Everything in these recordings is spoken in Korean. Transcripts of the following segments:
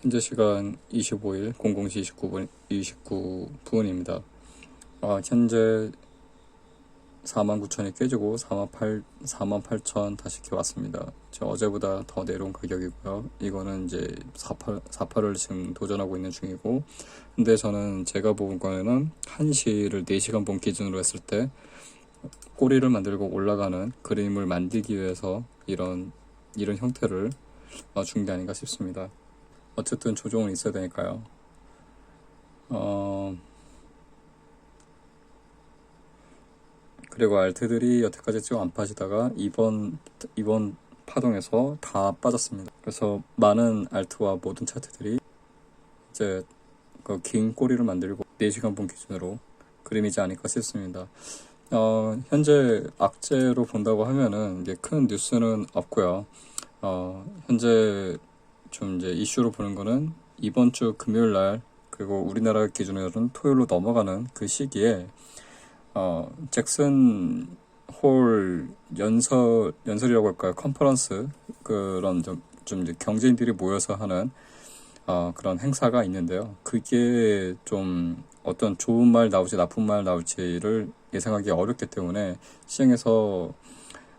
현재 시간 25일 00시 29분 29분입니다. 아, 현재 49,000이 깨지고 48 48,000 다시 이렇게 왔습니다. 저 어제보다 더 내려온 가격이고요. 이거는 이제 48 48을 지금 도전하고 있는 중이고 근데 저는 제가 본 거는 1시를 4시간 본 기준으로 했을 때 꼬리를 만들고 올라가는 그림을 만들기 위해서 이런 이런 형태를 어, 준게 아닌가 싶습니다. 어쨌든 조종은 있어야 되니까요. 어, 그리고 알트들이 여태까지 쭉 안 빠지다가 이번 이번 파동에서 다 빠졌습니다. 그래서 많은 알트와 모든 차트들이 이제 그 긴 꼬리를 만들고 4시간 본 기준으로 그림이지 않을까 싶습니다. 어, 현재 악재로 본다고 하면은 이게 큰 뉴스는 없고요. 어, 현재 좀 이제 이슈로 보는 거는 이번 주 금요일 날 그리고 우리나라 기준으로는 토요일로 넘어가는 그 시기에 어, 잭슨 홀 연설 연설이라고 할까요? 컨퍼런스 그런 좀, 좀 이제 경제인들이 모여서 하는 어, 그런 행사가 있는데요. 그게 좀 어떤 좋은 말 나올지 나쁜 말 나올지를 예상하기 어렵기 때문에 시장에서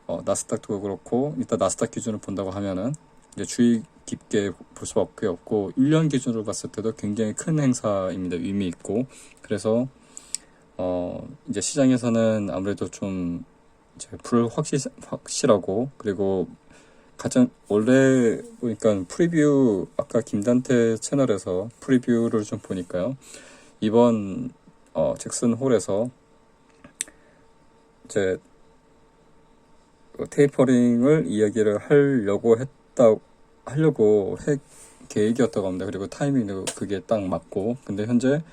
어, 나스닥도 그렇고 일단 나스닥 기준을 본다고 하면은 이제 주의 깊게 볼 수밖에 없고 1년 기준으로 봤을 때도 굉장히 큰 행사입니다. 의미 있고 그래서 어, 이제 시장에서는 아무래도 좀 이제 불확실 확실하고 그리고 가장 원래 보니까 프리뷰 아까 김단태 채널에서 프리뷰를 좀 보니까요 이번 어, 잭슨 홀에서 이제 그 테이퍼링을 이야기를 하려고 했다 하려고 했 계획이었다고 합니다. 그리고 타이밍도 그게 딱 맞고 근데 현재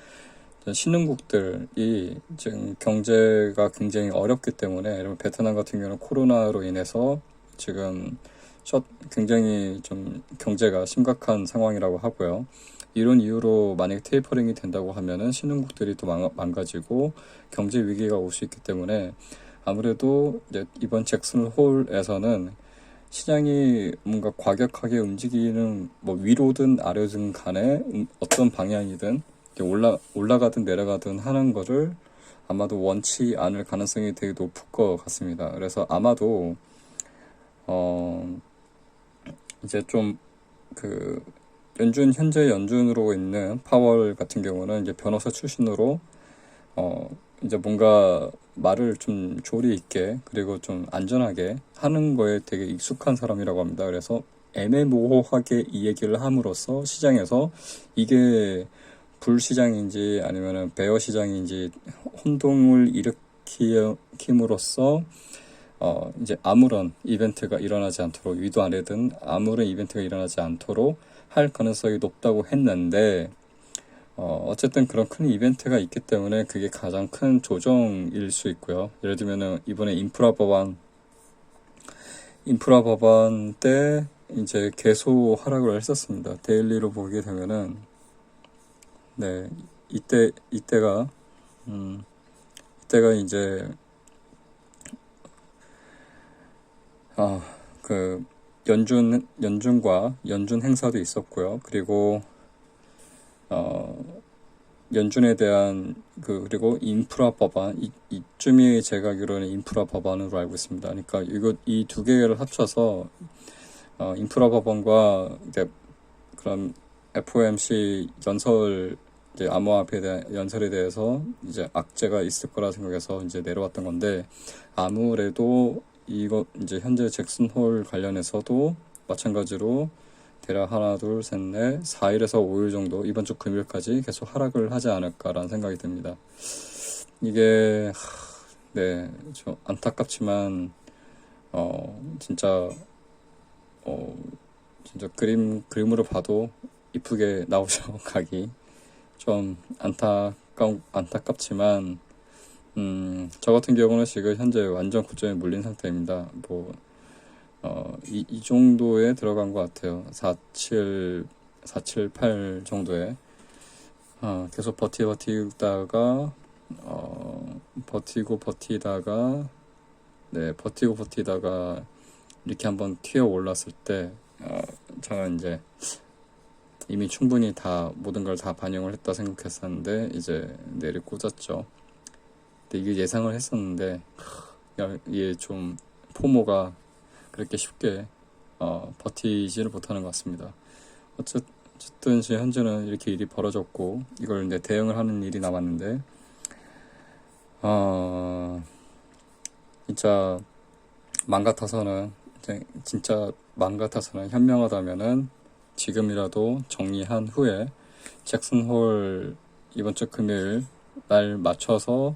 신흥국들이 지금 경제가 굉장히 어렵기 때문에 베트남 같은 경우는 코로나로 인해서 지금 셔- 굉장히 좀 경제가 심각한 상황이라고 하고요. 이런 이유로 만약에 테이퍼링이 된다고 하면은 신흥국들이 또 망- 망가지고 경제 위기가 올 수 있기 때문에 아무래도 이제 이번 잭슨 홀에서는 시장이 뭔가 과격하게 움직이는 뭐 위로든 아래든 간에 음, 어떤 방향이든 올라 올라가든 내려가든 하는 거를 아마도 원치 않을 가능성이 되게 높을 것 같습니다. 그래서 아마도 어 이제 좀 그 연준 현재 연준으로 있는 파월 같은 경우는 이제 변호사 출신으로 어 이제 뭔가 말을 좀 조리 있게 그리고 좀 안전하게 하는 거에 되게 익숙한 사람이라고 합니다. 그래서 애매모호하게 이 얘기를 함으로써 시장에서 이게 불시장인지 아니면은 베어 시장인지 혼동을 일으킴으로써 어 이제 아무런 이벤트가 일어나지 않도록 위도 아래든 아무런 이벤트가 일어나지 않도록 할 가능성이 높다고 했는데 어, 어쨌든 그런 큰 이벤트가 있기 때문에 그게 가장 큰 조정일 수 있고요. 예를 들면은 이번에 인프라 법안, 인프라 법안 때 이제 개소 하락을 했었습니다. 데일리로 보게 되면은, 네, 이때, 이때가, 음, 이때가 이제, 아, 그, 연준, 연준과 연준 행사도 있었고요. 그리고, 어, 연준에 대한 그 그리고 인프라 법안 이, 이쯤이 제가 알기로는 인프라 법안으로 알고 있습니다. 그러니까 이거 이 두 개를 합쳐서 어, 인프라 법안과 이제 그런 FOMC 연설 이제 암호화폐에 대한 연설에 대해서 이제 악재가 있을 거라 생각해서 이제 내려왔던 건데 아무래도 이거 이제 현재 잭슨 홀 관련해서도 마찬가지로 대략 하나, 둘, 셋, 넷, 4일에서 5일 정도 이번 주 금요일까지 계속 하락을 하지 않을까라는 생각이 듭니다. 이게 하, 네, 좀 안타깝지만 어 진짜 어 진짜 그림 그림으로 봐도 이쁘게 나오죠 각이 좀 안타깝 안타깝지만 음, 저 같은 경우는 지금 현재 완전 고점에 물린 상태입니다. 뭐 어, 이, 이 정도에 들어간 것 같아요. 47, 478 정도에. 어, 계속 버티 버티다가, 어, 버티고 버티다가, 네, 버티고 버티다가, 이렇게 한번 튀어 올랐을 때, 어, 저는 이제, 이미 충분히 다 모든 걸 다 반영을 했다 생각했었는데 이제 내리 꽂았죠. 근데 이게 예상을 했었는데 야, 이게 좀 포모가 그렇게 쉽게 어, 버티지를 못하는 것 같습니다. 어쨌, 어쨌든 지금 현재는 이렇게 일이 벌어졌고 이걸 이제 대응을 하는 일이 남았는데 어, 진짜 맘 같아서는 진짜 맘 같아서는 현명하다면은 지금이라도 정리한 후에 잭슨 홀 이번 주 금요일 날 맞춰서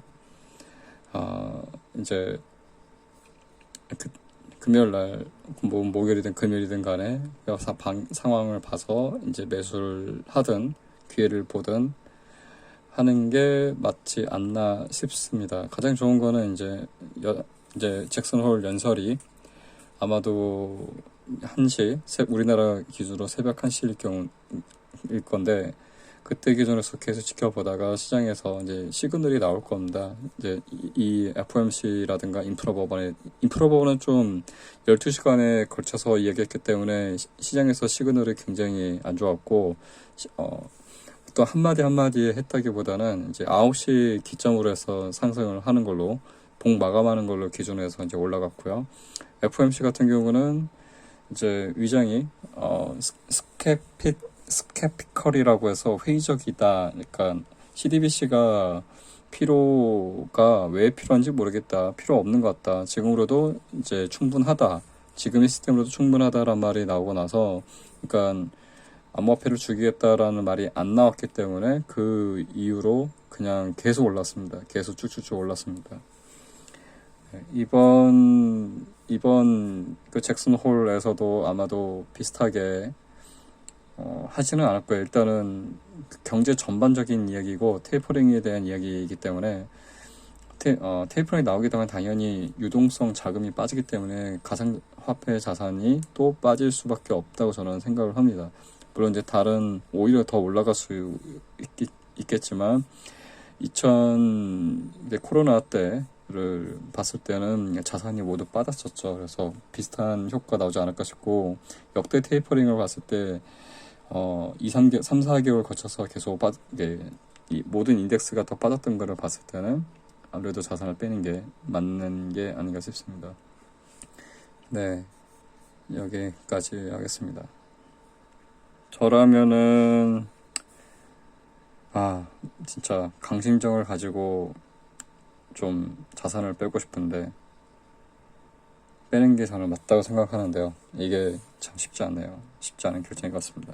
어, 이제 그, 금요일 날, 뭐, 목요일이든 금요일이든 간에 사, 방, 상황을 봐서 이제 매수를 하든 기회를 보든 하는 게 맞지 않나 싶습니다. 가장 좋은 거는 이제, 여, 이제 잭슨 홀 연설이 아마도 1시, 새- 우리나라 기준으로 새벽 1시일 경우일 건데, 그때 기준으로서 계속 지켜보다가 시장에서 이제 시그널이 나올 겁니다. 이제 이- 이 FOMC라든가 인프라 법안에 인프라 법안은 좀 12시간에 걸쳐서 이야기했기 때문에 시- 시장에서 시그널이 굉장히 안 좋았고 시- 어, 또 한마디 한마디 했다기보다는 이제 9시 기점으로 해서 상승을 하는 걸로 봉 마감하는 걸로 기준으로 해서 이제 올라갔고요. FOMC 같은 경우는 이제 위장이 어, 스- 스케피 스케피컬이라고 해서 회의적이다. 그러니까 CDBC가 필요가 왜 필요한지 모르겠다. 필요 없는 것 같다. 지금으로도 이제 충분하다. 지금의 시스템으로도 충분하다라는 말이 나오고 나서, 그러니까 암호화폐를 죽이겠다라는 말이 안 나왔기 때문에 그 이후로 그냥 계속 올랐습니다. 계속 쭉쭉쭉 올랐습니다. 네, 이번 이번 그 잭슨 홀에서도 아마도 비슷하게 어, 하지는 거예요. 일단은 경제 전반적인 이야기고 테이퍼링에 대한 이야기이기 때문에 테, 어, 테이퍼링이 나오게 되면 당연히 유동성 자금이 빠지기 때문에 가상화폐 자산이 또 빠질 수밖에 없다고 저는 생각을 합니다. 물론 이제 다른 오히려 더 올라갈 수 있, 있겠지만 2000 이제 코로나 때를 봤을 때는 자산이 모두 빠졌었죠. 그래서 비슷한 효과 나오지 않을까 싶고 역대 테이퍼링을 봤을 때 어, 2, 3개, 3, 4개월 거쳐서 계속 빠, 이게, 이 모든 인덱스가 더 빠졌던 거를 봤을 때는 아무래도 자산을 빼는 게 맞는 게 아닌가 싶습니다. 네, 여기까지 하겠습니다. 저라면은, 아, 진짜 강심정을 가지고 좀 자산을 빼고 싶은데, 빼는 게 저는 맞다고 생각하는데요. 이게 참 쉽지 않네요. 쉽지 않은 결정인 것 같습니다.